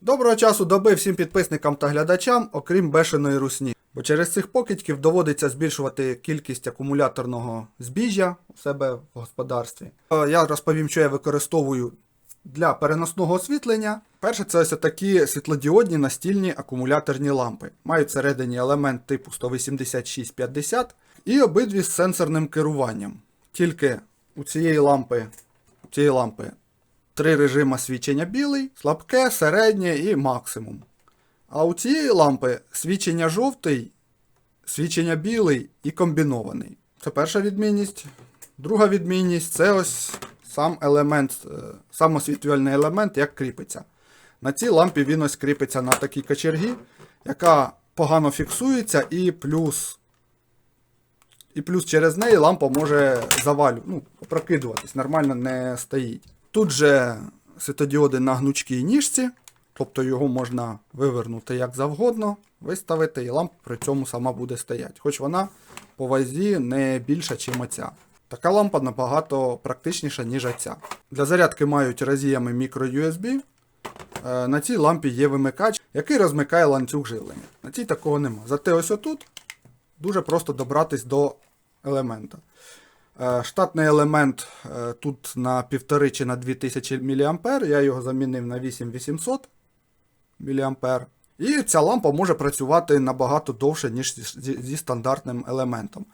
Доброго часу доби всім підписникам та глядачам, окрім бешеної русні. Бо через цих покидьків доводиться збільшувати кількість акумуляторного збіжжя у себе в господарстві. Е, Я розповім, що я використовую для переносного освітлення. Перше, це ось такі світлодіодні настільні акумуляторні лампи. Мають всередині елемент типу 18650 і обидві з сенсорним керуванням. Тільки у цієї лампи, у цієї лампи три режима свічення білий, слабке, середнє і максимум. А у цієї лампи свічення жовтий, свічення білий і комбінований. Це перша відмінність. Друга відмінність це ось сам елемент, е, сам освітлювальний елемент, як кріпиться. На цій лампі він ось кріпиться на такій кочергі, яка погано фіксується, і плюс, і плюс через неї лампа може завалю, ну, опрокидуватись, нормально не стоїть. Тут же світодіоди на гнучкій ніжці, тобто його можна вивернути як завгодно, виставити, і лампа при цьому сама буде стояти. Хоч вона по вазі не більша, ніж оця. Така лампа набагато практичніша, ніж оця. Для зарядки мають розіями microUSB. Е, На цій лампі є вимикач, який розмикає ланцюг живлення. На цій такого нема. Зате ось отут дуже просто добратись до елемента. Е, Штатний елемент е, тут на 1,5 чи на 2000 мА. Я його замінив на 8800 мА. І ця лампа може працювати набагато довше, ніж зі, стандартним елементом.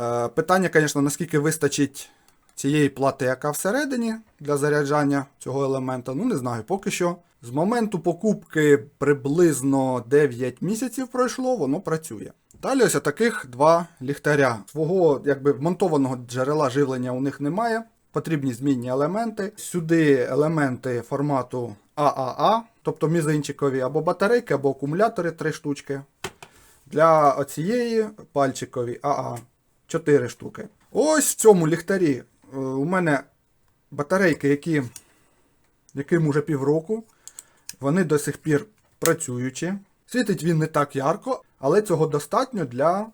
Е, Питання, звісно, наскільки вистачить цієї плати, яка всередині для заряджання цього елемента. Ну, не знаю, поки що. З моменту покупки приблизно 9 місяців пройшло, воно працює. Далі ось таких два ліхтаря. Свого якби вмонтованого джерела живлення у них немає. Потрібні змінні елементи. Сюди елементи формату ААА, тобто мізинчикові, або батарейки, або акумулятори 3 штучки. Для оцієї пальчикові АА 4 штуки. Ось в цьому ліхтарі е, у мене батарейки, які, яким уже півроку. Вони до сих пір працюючі. Світить він не так ярко, але цього достатньо для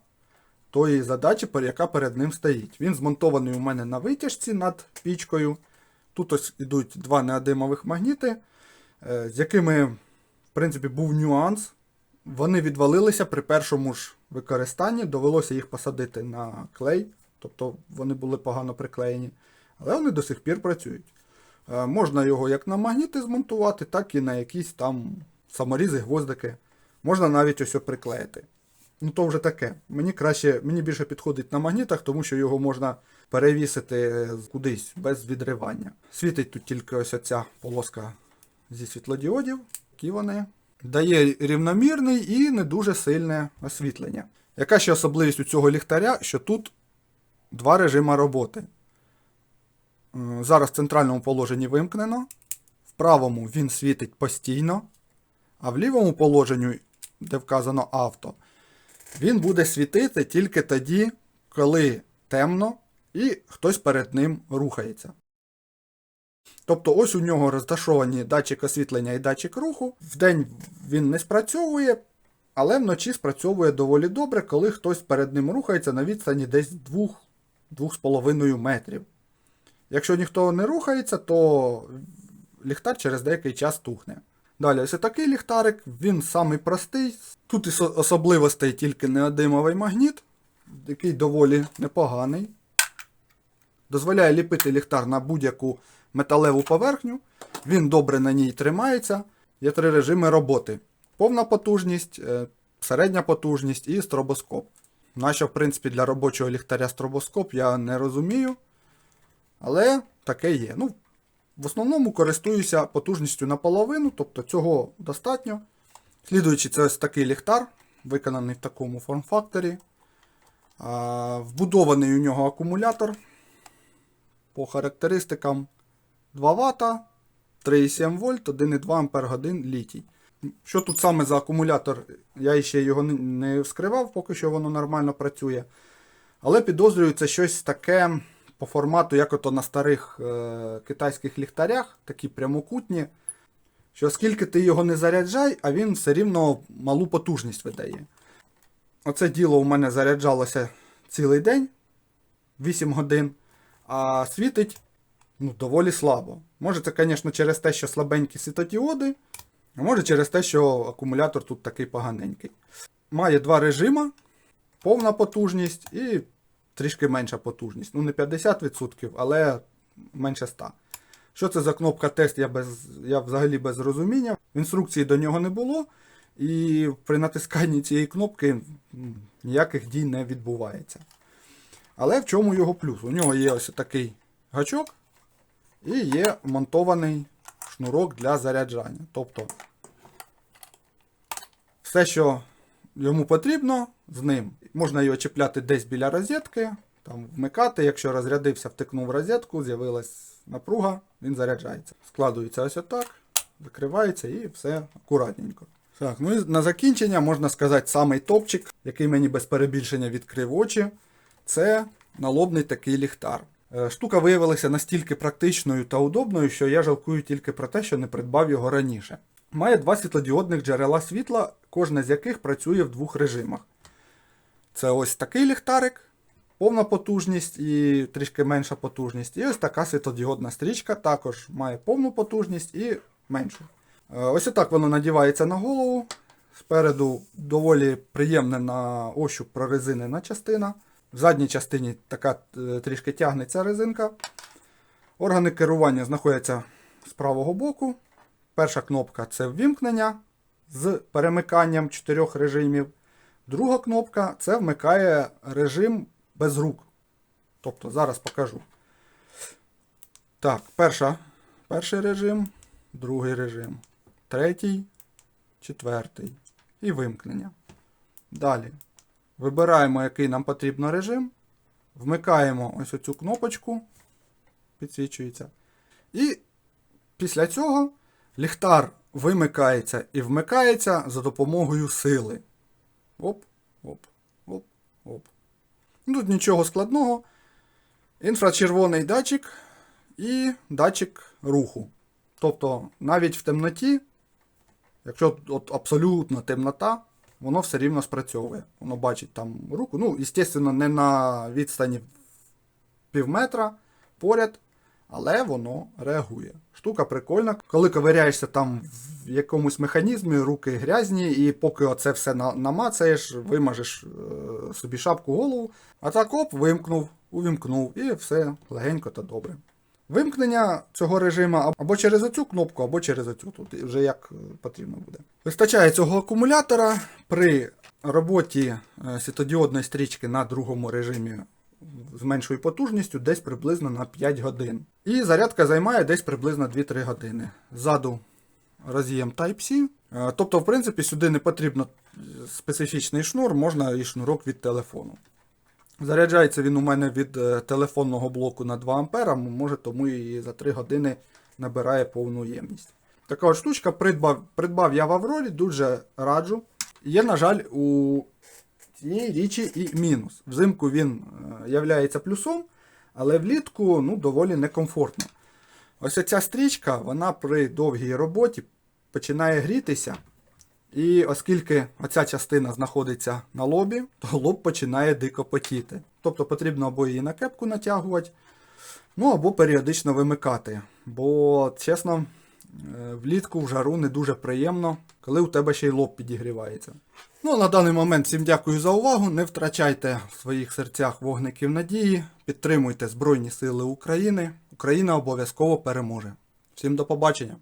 тої задачі, яка перед ним стоїть. Він змонтований у мене на витяжці над пічкою. Тут ось ідуть два неодимових магніти, е, з якими, в принципі, був нюанс. Вони відвалилися при першому ж використанні, довелося їх посадити на клей, тобто вони були погано приклеєні. Але вони до сих пір працюють. Е, Можна його як на магніти змонтувати, так і на якісь там саморізи, гвоздики. Можна навіть ось приклеїти. Ну то вже таке. Мені краще, мені більше підходить на магнітах, тому що його можна перевісити кудись без відривання. Світить тут тільки ось ця полоска зі світлодіодів, які вони. Дає рівномірний і не дуже сильне освітлення. Яка ще особливість у цього ліхтаря, що тут два режими роботи. Е, Зараз в центральному положенні вимкнено, в правому він світить постійно, а в лівому положенні, де вказано авто, він буде світити тільки тоді, коли темно і хтось перед ним рухається. Тобто ось у нього розташовані датчик освітлення і датчик руху. Вдень він не спрацьовує, але вночі спрацьовує доволі добре, коли хтось перед ним рухається на відстані десь 2-2,5 метрів. Якщо ніхто не рухається, то ліхтар через деякий час тухне. Далі ось такий ліхтарик, він самий простий. Тут із особливостей тільки неодимовий магніт, який доволі непоганий. Дозволяє ліпити ліхтар на будь-яку металеву поверхню. Він добре на ній тримається. Є три режими роботи: повна потужність, е, середня потужність і стробоскоп. Нащо, в принципі, для робочого ліхтаря стробоскоп, я не розумію. Але таке є. Ну, в основному користуюся потужністю наполовину, тобто цього достатньо. Слідуючи, це ось такий ліхтар, виконаний в такому форм-факторі. Вбудований у нього акумулятор. По характеристикам 2 Вт, 3,7 вольт, 1,2 Ампер годин літій. Що тут саме за акумулятор, я ще його не вскривав, поки що воно нормально працює. Але підозрюю, це щось таке по формату, як ото на старих е, китайських ліхтарях, такі прямокутні. Що скільки ти його не заряджай, а він все рівно малу потужність видає. Оце діло у мене заряджалося цілий день, 8 годин, а світить ну, доволі слабо. Може, це, звісно, через те, що слабенькі світодіоди, А може через те, що акумулятор тут такий поганенький. Має два режима: повна потужність і трішки менша потужність. Ну, не 50%, але менше 100%. Що це за кнопка тест, я, без, я взагалі без розуміння. Інструкції до нього не було. І при натисканні цієї кнопки ніяких дій не відбувається. Але в чому його плюс? У нього є ось такий гачок і є монтований шнурок для заряджання. Тобто все, що йому потрібно, з ним. Можна його чіпляти десь біля розетки, там вмикати. Якщо розрядився, втикнув розетку, з'явилась напруга, він заряджається. Складується ось отак, закривається і все акуратненько. Так, ну і на закінчення можна сказати самий топчик, який мені без перебільшення відкрив очі. Це налобний такий ліхтар. Е, Штука виявилася настільки практичною та удобною, що я жалкую тільки про те, що не придбав його раніше. Має два світлодіодних джерела світла, кожне з яких працює в двох режимах. Це ось такий ліхтарик, повна потужність і трішки менша потужність. І ось така світлодіодна стрічка також має повну потужність і меншу. Е, Ось отак воно надівається на голову. Спереду доволі приємна на ощуп прорезинена частина. В задній частині така е, трішки тягнеться резинка. Органи керування знаходяться з правого боку. Перша кнопка це ввімкнення з перемиканням чотирьох режимів. Друга кнопка це вмикає режим без рук. Тобто зараз покажу. Так, перша, перший режим, другий режим, третій, четвертий і вимкнення. Далі. Вибираємо, який нам потрібно режим. Вмикаємо ось оцю кнопочку, підсвічується. І після цього ліхтар вимикається і вмикається за допомогою сили. Оп, оп, оп, оп. Тут нічого складного. Інфрачервоний датчик і датчик руху. Тобто навіть в темноті, якщо от абсолютно темнота, воно все рівно спрацьовує. Воно бачить там руку. Ну, звісно, не на відстані пів метра поряд, але воно реагує. Штука прикольна. Коли ковиряєшся там в якомусь механізмі, руки грязні, і поки оце все намацаєш, вимажеш е, собі шапку голову, а так оп, вимкнув, увімкнув, і все легенько та добре. Вимкнення цього режиму або через оцю кнопку, або через оцю. Тут вже як е, потрібно буде. Вистачає цього акумулятора при роботі е, світодіодної стрічки на другому режимі з меншою потужністю десь приблизно на 5 годин. І зарядка займає десь приблизно 2-3 години. Ззаду роз'єм Type-C. Е, Тобто, в принципі, сюди не потрібно специфічний шнур, можна і шнурок від телефону. Заряджається він у мене від е, телефонного блоку на 2 А, може тому і за 3 години набирає повну ємність. Така от штучка придбав, придбав я в Аврорі, дуже раджу. Є, на жаль, у цієї річі і мінус. Взимку він е, являється плюсом, але влітку ну, доволі некомфортно. Ось ця стрічка, вона при довгій роботі починає грітися. І оскільки оця частина знаходиться на лобі, то лоб починає дико потіти. Тобто потрібно або її на кепку натягувати, ну або періодично вимикати. Бо, чесно, влітку в жару не дуже приємно, коли у тебе ще й лоб підігрівається. Ну, на даний момент всім дякую за увагу. Не втрачайте в своїх серцях вогників надії, підтримуйте Збройні Сили України. Україна обов'язково переможе. Всім до побачення!